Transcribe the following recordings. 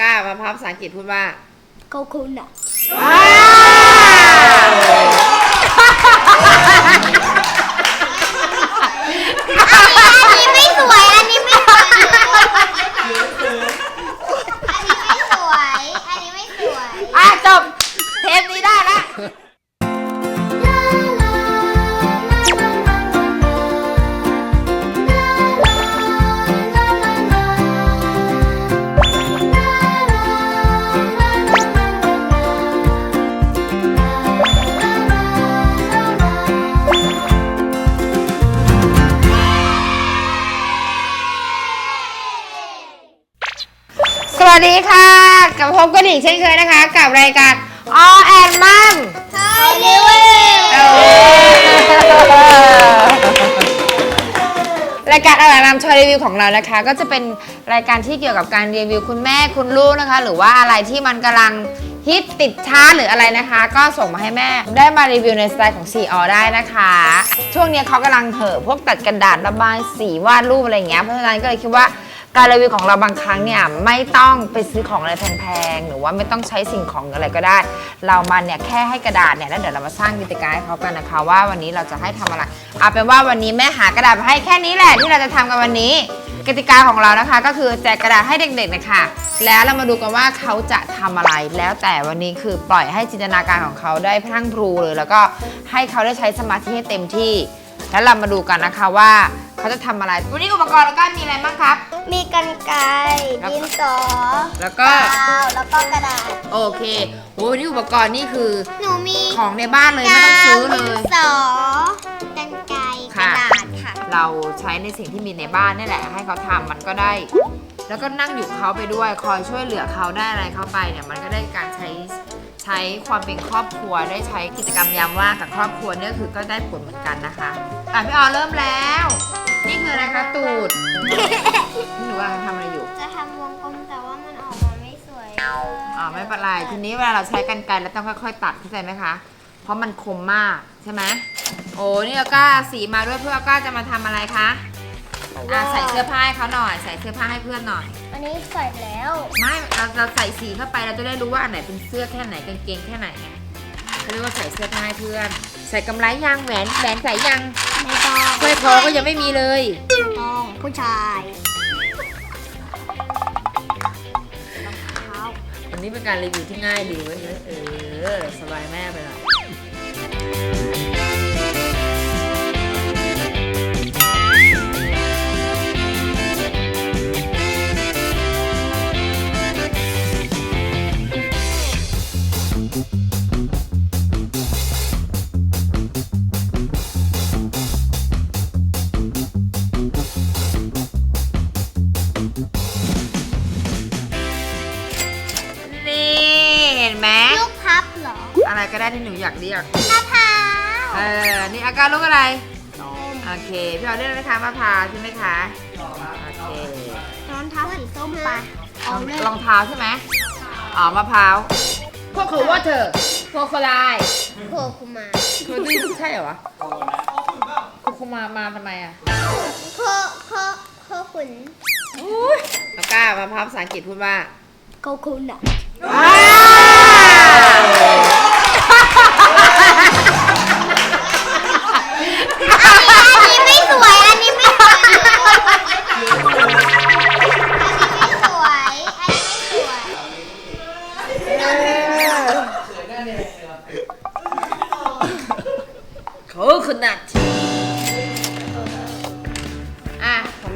ก้ามาพับภาษาอังกฤษพูดว่าโกคุน สวัสดีค่ะกับพบกันอีกเช่นเคยนะคะ กับรายการ All and Mom ใช่รีวิวรายการอร่อยนำชอยรีวิวของเรานะคะ ก็จะเป็นรายการที่เกี่ยวกับการรีวิวคุณแม่คุณลูกนะคะ หรือว่าอะไรที่มันกำลังฮิตติดช้าหรืออะไรนะคะ ก็ส่งมาให้แม่ได้มารีวิวในสไตล์ของ c อได้นะคะ ช่วงนี้เขากำลังเถอะพวกตัดกระดาษระบายสีวาดรูปอะไรอย่างเงี้ยเพราะฉะนั้นก็เลยคิดว่า การรีวิวของเราบางครั้งเนี่ยไม่ต้องไปซื้อของอะไรแพงๆ หรือว่าไม่ต้องใช้สิ่งของอะไรก็ได้ เรามาเนี่ยแค่ให้กระดาษเนี่ยแล้วเดี๋ยวเรามาสร้างกิจการให้เขากันนะคะ ว่าวันนี้เราจะให้ทำอะไรเอาเป็นว่าวันนี้แม่หากระดาษมาให้แค่นี้แหละที่เราจะทำกันวันนี้ กติกาของเรานะคะ ก็คือแจกกระดาษให้เด็กๆนะคะแล้วเรามาดูกันว่าเขาจะทำอะไร แล้วแต่วันนี้คือปล่อยให้จินตนาการของเขาได้พรั่งพรูเลย แล้วก็ให้เขาได้ใช้สมาธิให้เต็มที่ แล้วเรามาดูกันนะคะว่าเขาจะทำอะไร วันนี้อุปกรณ์เราก็มีอะไรบ้างครับ มีกันไกรแล้วดินสอแล้วก็ กาวแล้วก็กระดาษ โอเคโอ้วันนี้อุปกรณ์นี่คือหนูมีของในบ้านเลยไม่ต้องซื้อเลดินยสอกันไกรกค่ะ ระดาษค่ะ เราใช้ในสิ่งที่มีในบ้านนี่แหละ ให้เขาทำมันก็ได้ แล้วก็นั่งอยู่กับเขาไปด้วย คอยช่วยเหลือเขาได้อะไรเข้าไปเนี่ย มันก็ได้การใช้ใช้ความเป็นครอบครัว ได้ใช้กิจกรรมยามว่างกับครอบครัวเนี่ยคือก็ได้ผลเหมือนกันนะคะอะพี่ออเริ่มแล้ว นี่คืออะไรคะตูด นี่หนูกำลังทำอะไรอยู่ จะทำวงกลมแต่ว่ามันออกมาไม่สวยอ๋อไม่เป็นไรทีนี้เวลาเราใช้กันไกรเราต้องค่อยๆ ตัดเข้าใจไหมคะ เพราะมันคมมากใช่ไหมโอ้นี่อาก้าสีมาด้วยเพื่ออาก้าจะมาทำอะไรคะอะใส่เสื้อผ้าให้เขาหน่อย ใส่เสื้อผ้าให้เพื่อนหน่อย อันนี้ใส่แล้ว ไม่เราเราใส่สีเข้าไปเราจะได้รู้ว่าอันไหนเป็นเสื้อแค่ไหนกางเกงแค่ไหนไงเขาเรียกว่าใส่เสื้อผ้าให้เพื่อน ใส่กำไรยางแหวนแหวนใส่ยังไม่ต้องสร้อยคอก็ยังไม่มีเลยไม่ต้องผู้ชาย นี่เป็นการรีวิวที่ง่ายดีเว้ยเออสบายแม่ไปหน่อย ก็ได้ที่หนูอยากเรียก มะพร้าวเออ นี่อาการลูกอะไรส้มโอเค พี่เอาเรื่องนะคะมะพร้าวใช่ไหมคะ โอเค รองเท้าสีส้มปะรองรองเท้าใช่ไหมอ๋อ มะพร้าวพวกคือว่าเธอโคโคไลโคคุมาคือนี่ใช่เหรอวะโคโคมา มาทำไมอะโคโคโคขุนแล้วก้ามะพร้าวภาษาอังกฤษพูดว่าโคคุนอะอัน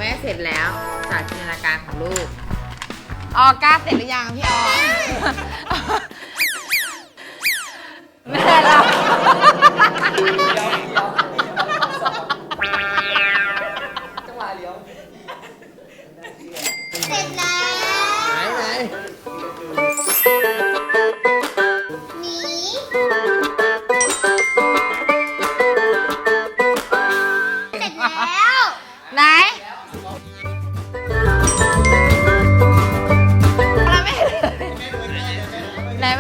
แม่เสร็จแล้วจากจินตนาการของลูก ออก้าเสร็จหรือยังพี่ออ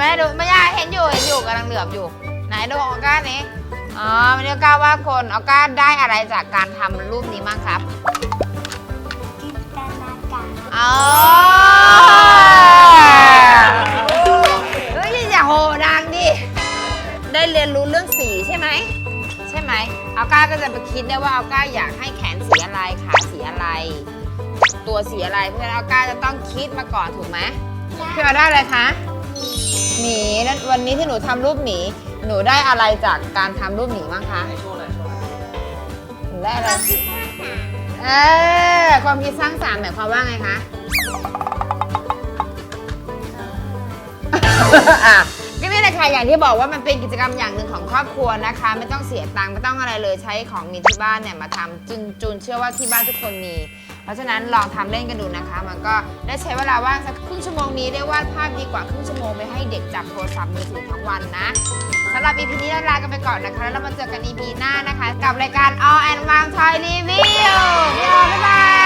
ไหมดูไม่ยากเห็นอยู่เห็นอยู่กำลังเหลือบอยู่ ไหนดูของออก้านี้อ๋อมันเรียก้าว่าคนออก้าได้อะไรจากการทำรูปนี้บ้างครับจินตนาการอ๋อเฮ้ยอย่าโหดังดิได้เรียนรู้เรื่องสีใช่ไหมใช่ไหมออก้าก็จะไปคิดได้ว่าออก้าอยากให้แขนสีอะไรขาสีอะไร ตัวสีอะไรเพื่อนั้ออก้าจะต้องคิดมาก่อนถูกไหมเพื่ออได้เลยคะ หนีวันนี้ที่หนูทำรูปหมี หนูได้อะไรจากการทำรูปหมีบ้างคะหนูได้อะไร คิดว่าสามเออความคิดสร้างสรรค์หมายความว่าไงคะ อะ ค่ะอย่างที่บอกว่ามันเป็นกิจกรรมอย่างหนึ่งของครอบครัวนะคะ ไม่ต้องเสียตังค์ไม่ต้องอะไรเลยใช้ของมีที่บ้านเนี่ยมาทำจุนจูนเชื่อว่าที่บ้านทุกคนมี เพราะฉะนั้นลองทำเล่นกันดูนะคะ มันก็ได้ใช้เวลาว่างสักครึ่งชั่วโมงนี้ได้วาดภาพดีกว่าครึ่งชั่วโมงไปให้เด็กจับโทรศัพท์มือถือทั้งวันนะสำหรับ EP นี้เราลากันไปก่อนนะคะแล้วเรามาเจอกัน EP หน้านะคะ กับรายการ All and Mom Toy Review พี่ออมบ๊ายบาย